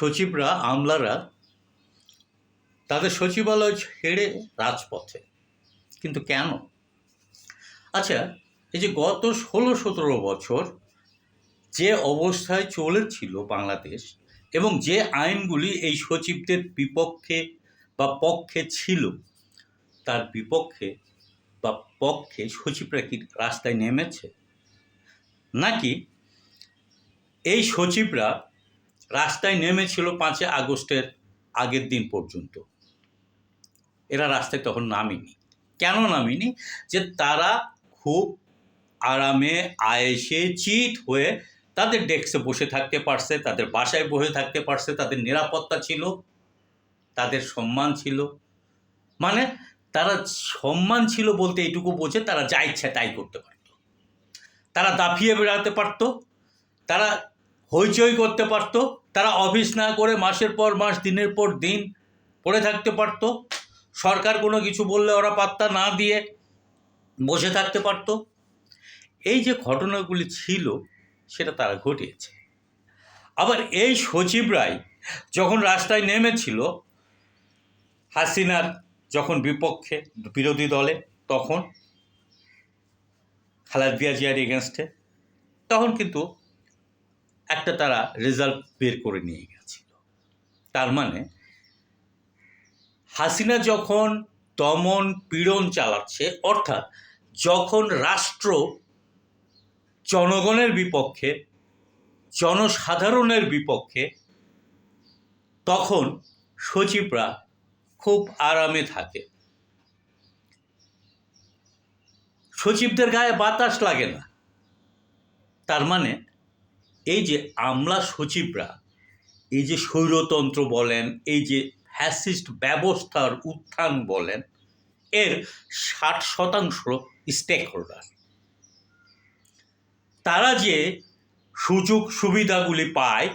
সচিবরা, আমলারা তাদের সচিবালয় ছেড়ে রাজপথে। কিন্তু কেন? আচ্ছা এই যে গত ষোলো সতেরো বছর যে অবস্থায় চলেছিল বাংলাদেশ এবং যে আইনগুলি এই সচিবদের বিপক্ষে বা পক্ষে ছিল, তার বিপক্ষে বা পক্ষে সচিবরা কি রাস্তায় নেমেছে? নাকি এই সচিবরা রাস্তায় নেমেছিল পাঁচই আগস্টের আগের দিন পর্যন্ত। এরা রাস্তায় তখন নামেনি। কেন নামেনি? যে তারা খুব আরামে, আয়েসে চিত হয়ে তাদের ডেস্কে বসে থাকতে পারছে, তাদের বাসায় বসে থাকতে পারছে, তাদের নিরাপত্তা ছিল, তাদের সম্মান ছিল। মানে তারা সম্মান ছিল বলতে এইটুকু বোঝে, তারা যা ইচ্ছা তাই করতে পারত। তারা দাফিয়ে বেড়াতে পারত, তারা হইচই করতে পারত, তারা অফিস না করে মাসের পর মাস, দিনের পর দিন পড়ে থাকতে পারত। সরকার কোনো কিছু বললে ওরা পাত্তা না দিয়ে বসে থাকতে পারত। এই যে ঘটনাগুলি ছিল, সেটা তারা ঘটিয়েছে। আবার এই সচিবরাই যখন রাস্তায় নেমেছিল, হাসিনার যখন বিপক্ষে বিরোধী দলে, তখন খালেদা জিয়ার এগেনস্টে তখন কিন্তু একটা তারা রেজাল্ট বের করে নিয়ে গেছিল। তার মানে হাসিনা যখন দমন পীড়ন চালাচ্ছে, অর্থাৎ যখন রাষ্ট্র জনগণের বিপক্ষে, জনসাধারণের বিপক্ষে, তখন সচিবরা খুব আরামে থাকে। সচিবদের গায়ে বাতাস লাগে না। তার মানে এই যে আমলা সচিবরা, এই যে স্বৈরতন্ত্র বলেন, এই যে ফ্যাসিস্ট ব্যবস্থার উত্থান বলেন, এর ষাট শতাংশ স্টেক হোল্ডার তারা যে সুযোগ সুবিধাগুলি পায়,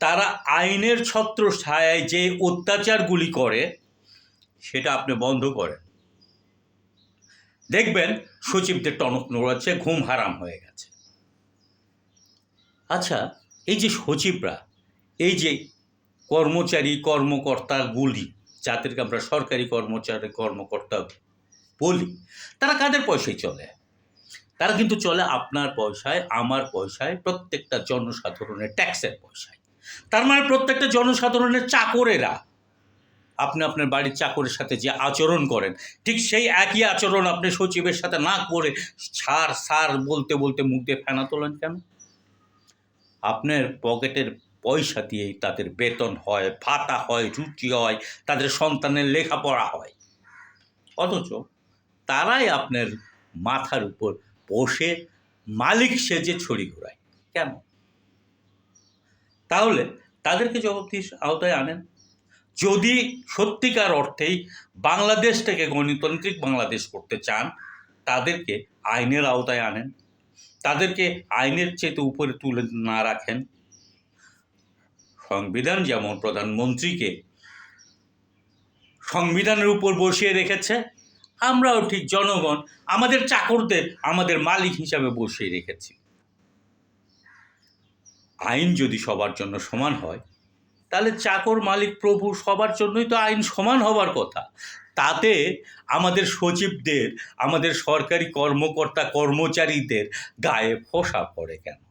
তারা আইনের ছত্র ছায়ায় যে অত্যাচারগুলি করে, সেটা আপনি বন্ধ করেন। দেখবেন সচিবদের টনক নড়াচ্ছে, ঘুম হারাম হয়ে গেছে। আচ্ছা এই যে সচিবরা, এই যে কর্মচারী কর্মকর্তাগুলি যাদেরকে আমরা সরকারি কর্মচারী, কর্মকর্তা বলি, তারা কাদের পয়সায় চলে? তারা কিন্তু চলে আপনার পয়সায়, আমার পয়সায়, প্রত্যেকটা জনসাধারণের ট্যাক্সের পয়সায়। তার মানে প্রত্যেকটা জনসাধারণের চাকরেরা, আপনি আপনার বাড়ির চাকরের সাথে যে আচরণ করেন, ঠিক সেই একই আচরণ আপনি সচিবের সাথে না করে ছাড়, সার বলতে বলতে মুখ দিয়ে ফেনা তোলেন কেন? আপনার পকেটের পয়সা দিয়েই তাদের বেতন হয়, ভাতা হয়, রুচি হয়, তাদের সন্তানের লেখাপড়া হয়। অথচ তারাই আপনার মাথার উপর বসে মালিক সেজে ছড়ি ঘোরায়। কেন? তাহলে তাদেরকে জবাবদিহি আওতায় আনেন। যদি সত্যিকার অর্থেই বাংলাদেশটাকে গণতান্ত্রিক বাংলাদেশ করতে চান, তাদেরকে আইনের আওতায় আনেন। তাদেরকে আইনের চেয়ে উপরে তুলে না রাখেন। সংবিধান যেমন প্রধানমন্ত্রীকে সংবিধানের উপর বসিয়ে রেখেছে, আমরাও ঠিক জনগণ, আমাদের চাকরদের আমাদের মালিক হিসাবে বসিয়ে রেখেছি। আইন যদি সবার জন্য সমান হয় তাহলে চাকর মালিক প্রভু সবার জন্যই তো আইন সমান হবার কথা। তাতে আমাদের সচিবদের, আমাদের সরকারি কর্মকর্তা কর্মচারীদের গায়ে ফোসা পড়ে কেন?